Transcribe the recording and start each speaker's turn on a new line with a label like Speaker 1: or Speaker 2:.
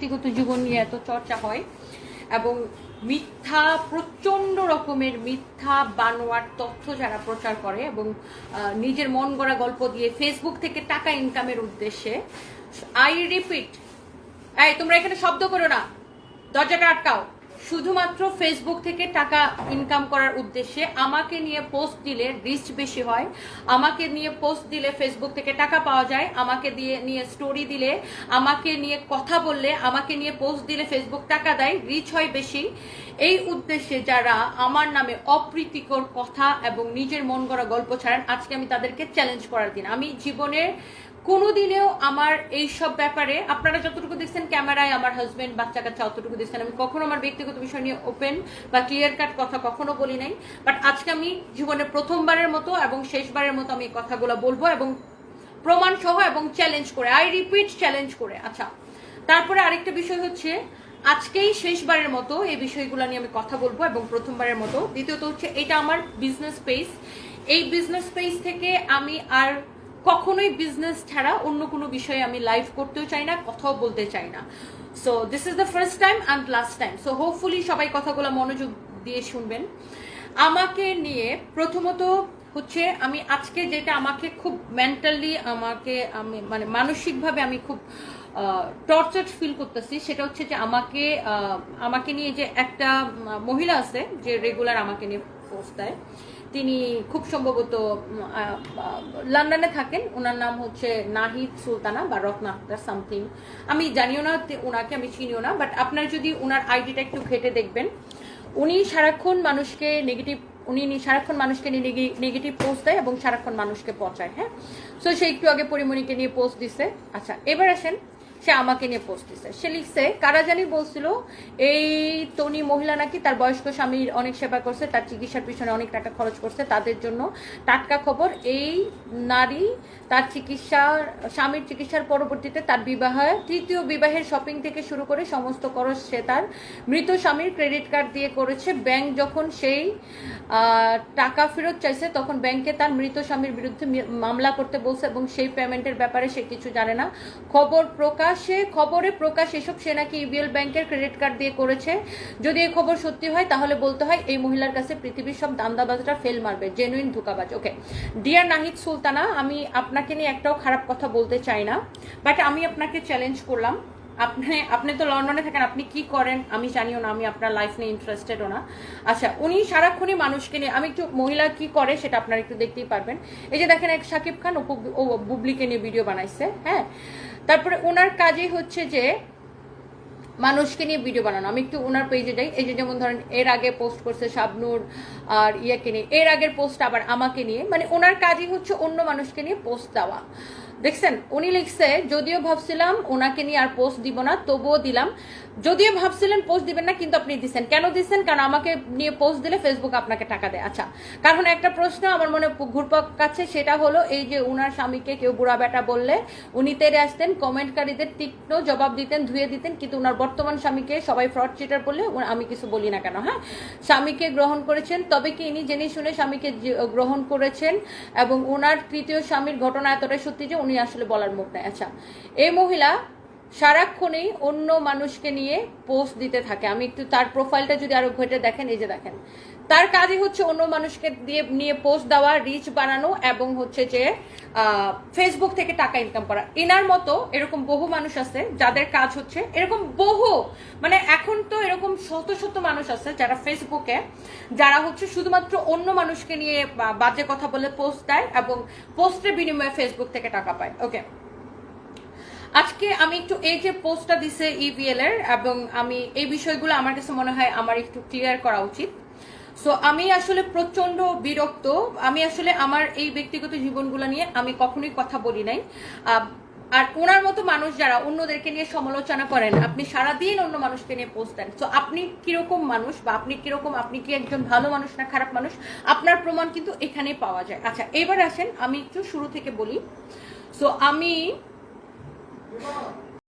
Speaker 1: ব্যক্তিগত জীবন নিয়ে এত চর্চা হয় এবং মিথ্যা, প্রচণ্ড রকমের মিথ্যা বানোয়ার তথ্য যারা প্রচার করে এবং নিজের মন গড়া গল্প দিয়ে ফেসবুক থেকে টাকা ইনকামের উদ্দেশ্যে আই রিপিট এই তোমরা এখানে শব্দ করো না, দরজাটা আটকাও। শুধুমাত্র ফেসবুক থেকে টাকা ইনকাম করার উদ্দেশ্যে আমাকে নিয়ে পোস্ট দিলে রিচ বেশি হয়, আমাকে নিয়ে পোস্ট দিলে ফেসবুক থেকে টাকা পাওয়া যায়, আমাকে দিয়ে, নিয়ে স্টোরি দিলে, আমাকে নিয়ে কথা বললে, আমাকে নিয়ে পোস্ট দিলে ফেসবুক টাকা দেয় রিচ হয় বেশি। এই উদ্দেশ্যে যারা আমার নামে অপ্রীতিকর কথা এবং নিজের মন গড়া গল্প ছাড়েন, আজকে আমি তাদেরকে চ্যালেঞ্জ করার দিন। আমি জীবনের কোনোদিনেও আমার এই সব ব্যাপারে, আপনারা যতটুকু দেখছেন ক্যামেরায় আমার হাজব্যান্ড বাচ্চা কাচ্চা অতটুকু দেখছেন। আমি কখনো আমার ব্যক্তিগত বিষয় নিয়ে ওপেন বা ক্লিয়ার কাট কথা কখনো বলি নাই। বাট আজকে আমি জীবনে প্রথমবারের মতো এবং শেষবারের মতো আমি কথাগুলো বলব এবং প্রমাণ সহ এবং চ্যালেঞ্জ করে আই রিপিট চ্যালেঞ্জ করে। আচ্ছা তারপরে আরেকটা বিষয় হচ্ছে, আজকেই শেষবারের মতো এই বিষয়গুলো নিয়ে আমি কথা বলব এবং প্রথমবারের মতো। দ্বিতীয়ত হচ্ছে, এটা আমার বিজনেস স্পেস এই বিজনেস স্পেস থেকে আমি আর কখনোই বিজনেস ছাড়া অন্য কোনো বিষয়ে আমি লাইভ করতেও চাই না, কথাও বলতে চাই না। So this is the first time and last time so hopefully সবাই কথাগুলো মনোযোগ দিয়ে শুনবেন। আমাকে নিয়ে প্রথমত হচ্ছে আমি আজকে যেটা আমাকে খুব মেন্টালি আমাকে আমি মানে মানসিকভাবে আমি খুব টর্চার ফিল করতেছি, সেটা হচ্ছে যে আমাকে আমাকে নিয়ে যে একটা মহিলা আছে যে রেগুলার আমাকে নিয়ে পোস্ট দেয়। তিনি খুব সম্ভবত লন্ডনে থাকেন। ওনার নাম হচ্ছে নাহিদ সুলতানা বা রত্না আক্তার সামথিং। আমি জানিও না ওনাকে আমি চিনিও না, বাট আপনার যদি ওনার আইডিটা একটু ঘেটে দেখবেন, উনি সারাক্ষণ মানুষকে নেগেটিভ উনি সারাক্ষণ মানুষকে নেগেটিভ পোস্ট দেয় এবং সারাক্ষণ মানুষকে পচায় হ্যাঁ? সো সে একটু আগে পরিমণিকে নিয়ে পোস্ট দিছে। আচ্ছা এবার আসেন সে আমাকে নিয়ে পোস্ট সে লিখছে, কারা জানি বলছিল, এই তনি মহিলা নাকি তার বয়স্ক স্বামীর অনেক সেবা করছে, তার চিকিৎসার পিছনে অনেক টাকা খরচ করছে, তাদের জন্য টাটকা খবর, এই নারী তার চিকিৎসার, স্বামীর চিকিৎসার পরবর্তীতে তার বিবাহে তৃতীয় বিবাহের শপিং থেকে শুরু করে সমস্ত খরচ সে তার মৃত স্বামীর ক্রেডিট কার্ড দিয়ে করেছে। ব্যাংক যখন সেই টাকা ফেরত চাইছে, তখন ব্যাংকে তার মৃত স্বামীর বিরুদ্ধে মামলা করতে বলছে এবং সেই পেমেন্টের ব্যাপারে সে কিছু জানে না। খবর প্রকাশে খবরে প্রকাশ এসব সে নাকি ইবিএল ব্যাংকের ক্রেডিট কার্ড দিয়ে করেছে। যদি এই খবর সত্যি হয়, তাহলে বলতে হয় এই মহিলার কাছে পৃথিবীর সব দান্দাবাজরা ফেল মারবে জেনুইন ধোকাবাজ। ওকে ডিয়ার নাহিদ সুলতানা, আমি আপনাকে নিয়ে একটাও খারাপ কথা বলতে চাই না বাট আমি আপনাকে চ্যালেঞ্জ করলাম। আপনি আপনি তো লন্ডনে থাকেন, আপনি কি করেন? আমি জানিও না, আমি আপনার লাইফ নিয়ে ইন্টারেস্টেডও না। আচ্ছা উনি সারাক্ষণই মানুষকে নিয়ে, আমি একটু মহিলা কি করে সেটা আপনারা একটু দেখতেই পারবেন। এই যে দেখেন, এক সাকিব খান ও, বুবলিকে নিয়ে ভিডিও বানাইছে হ্যাঁ? তারপরে ওনার কাজই হচ্ছে যে মানুষকে নিয়ে ভিডিও বানানো। আমি একটু ওনার পেজে যাই। এই যে যেমন ধরেন, এর আগে পোস্ট করছে শাবনুর আর ইয়াকে নিয়ে। এর আগের পোস্ট আবার আমাকে নিয়ে। মানে ওনার কাজই হচ্ছে অন্য মানুষকে নিয়ে পোস্ট দেওয়া। দেখছেন? উনি লিখছে, যদিও ভাবছিলাম ওনাকে নিয়ে আর পোস্ট দিব না, তবুও দিলাম। যদিও ভাবছিলেন পোস্ট দিবেন না, কিন্তু আপনি দিচ্ছেন কেন দিচ্ছেন কারণ আমাকে নিয়ে পোস্ট দিলে ফেসবুক আপনাকে টাকা দেয়। আচ্ছা কারণ একটা প্রশ্ন আমার মনে ঘুরপাক কাছে সেটা হলো এই যে উনার স্বামীকে কেউ বুড়া বেটা বললে, উনি তেরে আসতেন কমেন্টকারীদের তীক্ষ্ণ জবাব দিতেন, ধুয়ে দিতেন, কিন্তু উনার বর্তমান স্বামীকে সবাই ফ্রড চিটার বললে আমি কিছু বলি না কেন হ্যাঁ? স্বামীকে গ্রহণ করেছেন, তবে কি ইনি জেনে শুনে স্বামীকে গ্রহণ করেছেন এবং ওনার তৃতীয় স্বামীর ঘটনা এতটাই সত্যি যে উনি আসলে বলার মুখ নেই। আচ্ছা এই মহিলা সারাক্ষণেই অন্য মানুষকে নিয়ে পোস্ট দিতে থাকে। আমি একটু তার প্রোফাইলটা যদি আরও ঘেটে দেখেন, এই যে দেখেন। তার কাজই হচ্ছে অন্য মানুষকে দিয়ে, নিয়ে পোস্ট দেওয়া রিচ বানানো এবং হচ্ছে যে ফেসবুক থেকে টাকা ইনকাম করা। এনার মতো এরকম বহু মানুষ আছে, যাদের কাজ হচ্ছে এরকম বহু মানে এখন তো এরকম শত শত মানুষ আছে যারা ফেসবুকে যারা হচ্ছে শুধুমাত্র অন্য মানুষকে নিয়ে বাজে কথা বলে পোস্ট দেয় এবং পোস্টের বিনিময়ে ফেসবুক থেকে টাকা পায়। ওকে আজকে আমি একটু এই যে পোস্টটা দিছে ইভিএল এর এবং আমি এই বিষয়গুলো আমার কাছে মনে হয় আমার একটু ক্লিয়ার করা উচিত। সো আমি আসলে প্রচণ্ড বিরক্ত। আমি আসলে আমার এই ব্যক্তিগত জীবনগুলো নিয়ে আমি কখনোই কথা বলি নাই। আর ওনার মতো মানুষ যারা অন্যদেরকে নিয়ে সমালোচনা করেন, আপনি সারাদিন অন্য মানুষকে নিয়ে পোস্ট দেন। তো আপনি কীরকম মানুষ বা আপনি কীরকম, আপনি কি একজন ভালো মানুষ না খারাপ মানুষ? আপনার প্রমাণ কিন্তু এখানেই পাওয়া যায়। আচ্ছা এবার আসেন আমি একটু শুরু থেকে বলি। সো আমি 어.